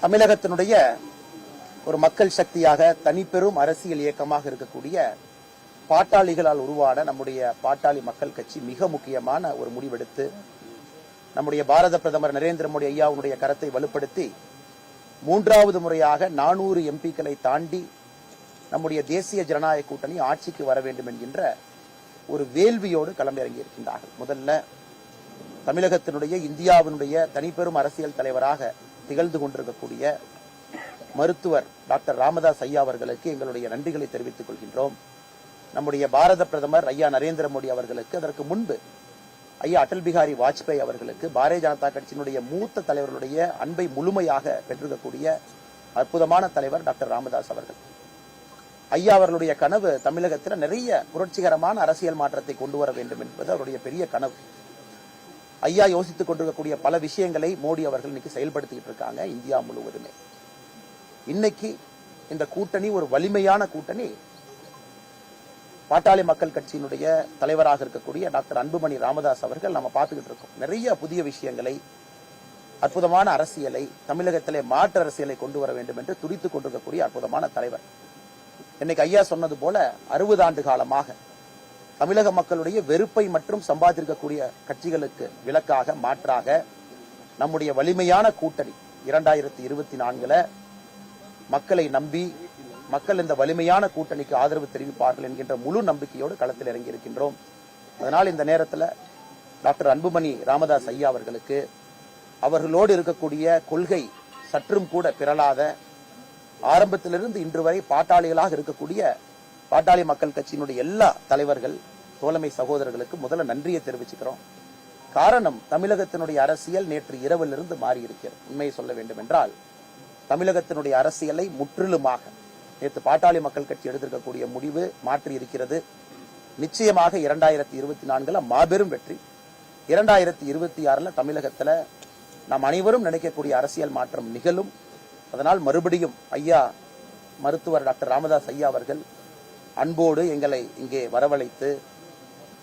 தமிழகத்தினுடைய ஒரு மக்கள் சக்தியாக தனிப்பெரும் அரசியல் இயக்கமாக இருக்கக்கூடிய பாட்டாளிகளால் உருவான நம்முடைய பாட்டாளி மக்கள் கட்சி மிக முக்கியமான ஒரு முடிவெடுத்து நம்முடைய பாரத பிரதமர் நரேந்திர மோடி ஐயாவுடைய கரத்தை வலுப்படுத்தி மூன்றாவது முறையாக நானூறு எம்பிக்களை தாண்டி நம்முடைய தேசிய ஜனநாயக கூட்டணி ஆட்சிக்கு வர வேண்டும் என்கின்ற ஒரு வேள்வியோடு களமிறங்கி இருக்கின்றார்கள் முதல்ல தமிழகத்தினுடைய இந்தியாவினுடைய தனிப்பெரும் அரசியல் தலைவராக திகழ்ந்து கொண்டிருக்கக்கூடிய மருத்துவர் டாக்டர் ராமதாஸ் ஐயா அவர்களுக்கு எங்களுடைய நன்றிகளை தெரிவித்துக் கொள்கின்றோம். நம்முடைய பாரத பிரதமர் ஐயா நரேந்திர மோடி அவர்களுக்கு அதற்கு முன்பு ஐயா அடல் பிகாரி வாஜ்பாய் அவர்களுக்கு பாரதிய ஜனதா கட்சியினுடைய மூத்த தலைவர்களுடைய அன்பை முழுமையாக பெற்றிருக்கக்கூடிய அற்புதமான தலைவர் டாக்டர் ராமதாஸ் அவர்கள். ஐயா அவர்களுடைய கனவு தமிழகத்தில் நிறைய புரட்சிகரமான அரசியல் மாற்றத்தை கொண்டு வர வேண்டும் என்பது அவருடைய பெரிய கனவு. ஐயா யோசித்துக் கொண்டிருக்கக்கூடிய பல விஷயங்களை மோடி அவர்கள் இன்னைக்கு செயல்படுத்திக்கிட்டு இருக்காங்க இந்தியா முழுவதுமே. இன்னைக்கு இந்த கூட்டணி ஒரு வலிமையான கூட்டணி. பாட்டாளி மக்கள் கட்சியினுடைய தலைவராக இருக்கக்கூடிய டாக்டர் அன்புமணி ராமதாஸ் அவர்கள் நம்ம பார்த்துக்கிட்டு இருக்கோம். நிறைய புதிய விஷயங்களை அற்புதமான அரசியலை தமிழகத்திலே மாற்று அரசியலை கொண்டு வர வேண்டும் என்று துடித்துக் கொண்டிருக்கக்கூடிய அற்புதமான தலைவர். இன்னைக்கு ஐயா சொன்னது போல அறுபது ஆண்டு காலமாக தமிழக மக்களுடைய வெறுப்பை மற்றும் சம்பாதிக்கக்கூடிய கட்சிகளுக்கு விலக்காக மாற்றாக நம்முடைய வலிமையான கூட்டணி இரண்டாயிரத்தி இருபத்தி நான்குல மக்களை நம்பி மக்கள் இந்த வலிமையான கூட்டணிக்கு ஆதரவு தெரிவிப்பார்கள் என்கின்ற முழு நம்பிக்கையோடு களத்தில் இறங்கி இருக்கின்றோம் அதனால் இந்த நேரத்தில் டாக்டர் அன்புமணி ராமதாஸ் ஐயா அவர்களுக்கு அவர்களோடு இருக்கக்கூடிய கொள்கை சற்றும் கூட பிறளாத ஆரம்பத்திலிருந்து இன்று வரை பாட்டாளிகளாக இருக்கக்கூடிய பாட்டாளி மக்கள் கட்சியினுடைய எல்லா தலைவர்கள் தோழமை சகோதரர்களுக்கு முதல்ல நன்றியை தெரிவிச்சுக்கிறோம். காரணம் தமிழகத்தினுடைய அரசியல் நேற்று இரவிலிருந்து மாறியிருக்கிறது. உண்மையை சொல்ல வேண்டும் என்றால் தமிழகத்தினுடைய அரசியலை முற்றிலுமாக நேற்று பாட்டாளி மக்கள் கட்சி எடுத்திருக்கக்கூடிய முடிவு மாற்றி இருக்கிறது நிச்சயமாக இரண்டாயிரத்தி இருபத்தி நான்குல மாபெரும் வெற்றி. இரண்டாயிரத்தி இருபத்தி ஆறுல தமிழகத்துல நாம் அனைவரும் நினைக்கக்கூடிய அரசியல் மாற்றம் நிகழும். அதனால் மறுபடியும் ஐயா மருத்துவர் டாக்டர் ராமதாஸ் ஐயா அவர்கள் அன்போடு எங்களை இங்கே வரவழைத்து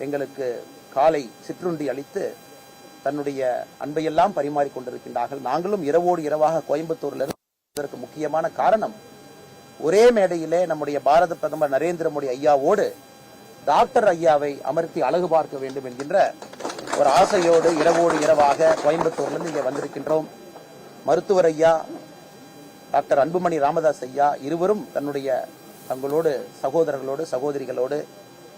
எங்களுக்கு காலை சிற்றுண்டி அளித்து தன்னுடைய அன்பையெல்லாம் பரிமாறிக் கொண்டிருக்கின்றார்கள். நாங்களும் இரவோடு இரவாக கோயம்புத்தூரில் இருந்து முக்கியமான காரணம் ஒரே மேடையிலே நம்முடைய பாரத பிரதமர் நரேந்திர மோடி ஐயாவோடு டாக்டர் ஐயாவை அமர்த்தி அழகு பார்க்க வேண்டும் என்கின்ற ஒரு ஆசையோடு இரவோடு இரவாக கோயம்புத்தூர்லேருந்து இங்கே வந்திருக்கின்றோம். மருத்துவர் ஐயா டாக்டர் அன்புமணி ராமதாஸ் ஐயா இருவரும் தன்னுடைய தங்களோடு சகோதரர்களோடு சகோதரிகளோடு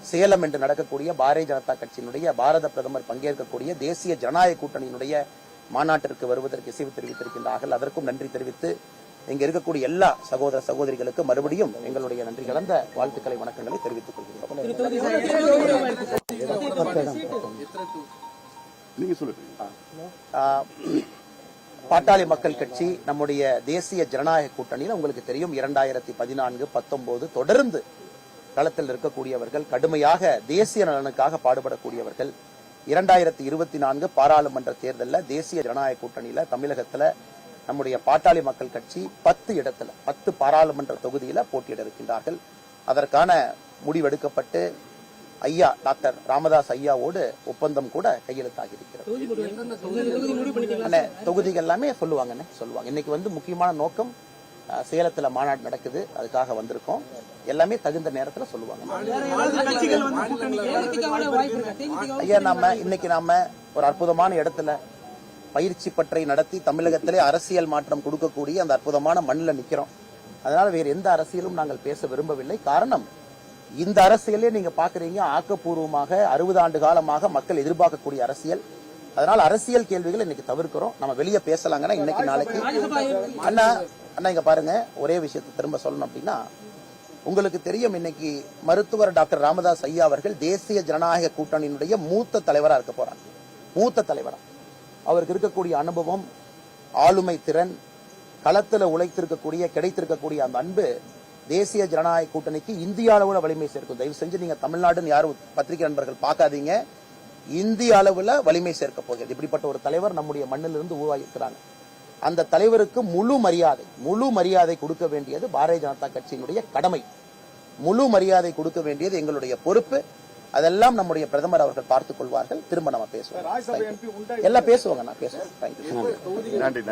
சேலம் என்று நடக்கக்கூடிய பாரதிய ஜனதா கட்சியினுடைய பாரத பிரதமர் பங்கேற்கக்கூடிய தேசிய ஜனநாயக கூட்டணியினுடைய மாநாட்டிற்கு வருவதற்கு இசைவு தெரிவித்திருக்கின்றார்கள். அதற்கும் நன்றி தெரிவித்து இங்க இருக்கக்கூடிய எல்லா சகோதர சகோதரிகளுக்கு மறுபடியும் எங்களுடைய நன்றி கலந்த வாழ்த்துக்களை வணக்கங்களை தெரிவித்துக் கொள்கிறோம். நீங்க சொல்லுங்க. ஆஹ், பாட்டாளி மக்கள் கட்சி நம்முடைய தேசிய ஜனநாயக கூட்டணியில் உங்களுக்கு தெரியும் இரண்டாயிரத்தி பதினான்கு பத்தொன்பது தொடர்ந்து களத்தில் இருக்கக்கூடியவர்கள் கடுமையாக தேசிய நலனுக்காக பாடுபடக்கூடியவர்கள். இரண்டாயிரத்தி இருபத்தி நான்கு பாராளுமன்ற தேர்தலில் தேசிய ஜனநாயக கூட்டணியில தமிழகத்துல நம்முடைய பாட்டாளி மக்கள் கட்சி பத்து இடத்துல பத்து பாராளுமன்ற தொகுதியில போட்டியிட இருக்கின்றார்கள். அதற்கான முடிவெடுக்கப்பட்டு ஐயா டாக்டர் ராமதாஸ் ஐயாவோடு ஒப்பந்தம் கூட கையெழுத்தாகி இருக்கிறது அண்ணே, தொகுதிகள் எல்லாமே சொல்லுவாங்கண்ணே சொல்லுவாங்க. இன்னைக்கு வந்து முக்கியமான நோக்கம் சேலத்துல மாநாடு நடக்குது அதுக்காக வந்திருக்கோம். எல்லாமே தகுந்த நேரத்துல சொல்லுவாங்க. ஐயா நாம இன்னைக்கு நாம ஒரு அற்புதமான இடத்துல பயிற்சி பற்றை நடத்தி தமிழகத்திலே அரசியல் மாற்றம் கொடுக்கக்கூடிய அந்த அற்புதமான மண்ணில் நிக்கிறோம். அதனால வேறு எந்த அரசியலும் நாங்கள் பேச விரும்பவில்லை. காரணம் இந்த அரசியலே நீங்க பாக்குறீங்க ஆக்கப்பூர்வமாக அறுபது ஆண்டு காலமாக மக்கள் எதிர்பார்க்கக்கூடிய அரசியல். அதனால அரசியல் கேள்விகள் இன்னைக்கு தவிர்க்கிறோம். நம்ம வெளியே பேசலாங்கன்னா இன்னைக்கு நாளைக்கு. அண்ணா அண்ணா இங்க பாருங்க. ஒரே விஷயத்தை திரும்ப சொல்லணும் அப்படின்னா உங்களுக்கு தெரியும் இன்னைக்கு மருத்துவர் டாக்டர் ராமதாஸ் ஐயா அவர்கள் தேசிய ஜனநாயக கூட்டணியினுடைய மூத்த தலைவரா இருக்க போறாங்க. மூத்த தலைவரா. அவருக்கு இருக்கக்கூடிய அனுபவம் ஆளுமை திறன் களத்துல உழைத்திருக்கக்கூடிய கிடைத்திருக்கக்கூடிய அந்த அன்பு தேசிய ஜனநாயக கூட்டணிக்கு இந்திய அளவில் வலிமை சேர்க்கும். தயவு செஞ்சு நீங்க தமிழ்நாடுன்னு யாரும் பத்திரிகை நண்பர்கள் பார்க்காதீங்க. இந்திய அளவில் வலிமை சேர்க்க போகிறது. இப்படிப்பட்ட ஒரு தலைவர் நம்முடைய மண்ணிலிருந்து உருவாகியிருக்கிறாங்க. அந்த தலைவருக்கு முழு மரியாதை முழு மரியாதை கொடுக்க வேண்டியது பாரதிய ஜனதா கட்சியினுடைய கடமை. முழு மரியாதை கொடுக்க வேண்டியது எங்களுடைய பொறுப்பு. அதெல்லாம் நம்முடைய பிரதமர் அவர்கள் பார்த்துக் கொள்வார்கள். திரும்ப நம்ம பேசுவோம். எல்லாம் பேசுவாங்க நான் பேசுவேன் தேங்க்யூ நன்றி